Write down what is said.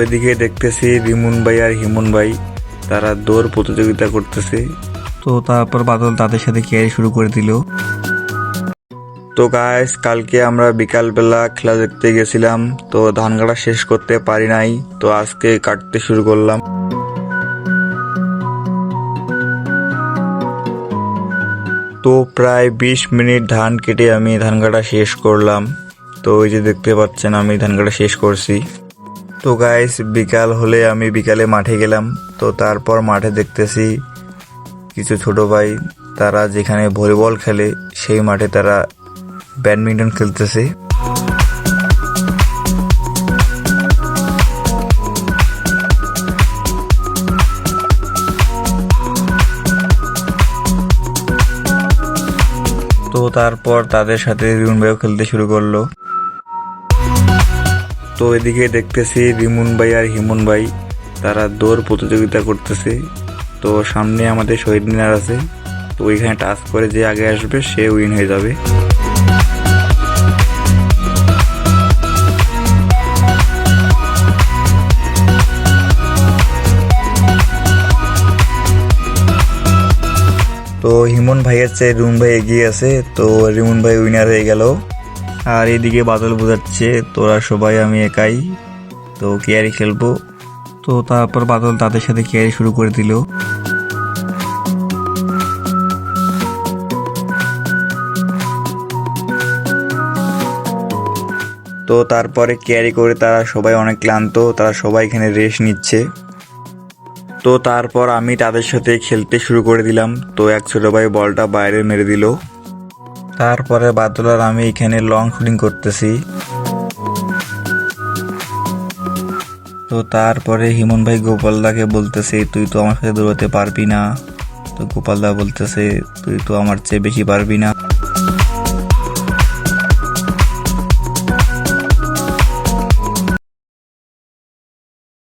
ওইদিকে দেখতেছি রিমুন ভাই আর হিমুন ভাই তারা দৌড় প্রতিযোগিতা করতেছে। তো তারপর বাদল তাদের সাথে ক্যারি শুরু করে দিল। তো গাইস কালকে আমরা বিকালবেলা খেলা দেখতে গেছিলাম তো ধান কাটা শেষ করতে পারি নাই তো আজকে কাটতে শুরু করলাম। তো প্রায় বিশ মিনিট ধান কেটে আমি ধান কাটা শেষ করলাম। তো ওই যে দেখতে পাচ্ছেন আমি ধান কাটা শেষ করছি। তো গাইস বিকাল হলে আমি বিকালে মাঠে গেলাম। তো তারপর মাঠে দেখতেছি কিছু ছোট ভাই, তারা যেখানে ভলিবল খেলে, সেই মাঠে তারা ব্যাডমিন্টন খেলতেছে। তো তারপর তাদের সাথে ভাইও খেলতে শুরু করল। তো এদিকে দেখতেছি রিমুন ভাই আর হিমুন ভাই, তারা দৌড় প্রতিযোগিতা করতেছে। তো সামনে আমাদের শহীদ মিনার আছে। তো ওইখানে টাচ করে যে আগে আসবে, সে উইন হয়ে যাবে। তো হিমন ভাইয়ের চেয়ে রুম ভাই এগিয়ে আছে। তো রিমন ভাই উইনার হয়ে গেল। আর এদিকে বাদল বোঝাচ্ছে, তোরা সবাই আমি একাই, তো কেয়ারি খেলব। তো তারপর বাদল তাদের সাথে কেয়ারি শুরু করে দিল। তো তারপরে ক্যারি করে তারা সবাই অনেক ক্লান্ত, তারা সবাই এখানে রেস্ট নিচ্ছে। তো তারপর আমি তাদের সাথে খেলতে শুরু করে দিলাম। তো এক ছোটো ভাই বলটা বাইরে মেরে দিল। তারপরে বাদল আমি এখানে লং শুটিং করতেছি। তো তারপরে হিমন ভাই গোপালদাকে বলতেছে, তুই তো আমার সাথে দৌড়াতে পারবি না। তো গোপালদা বলতেছে, তুই তো আমার চেয়ে বেশি পারবি না।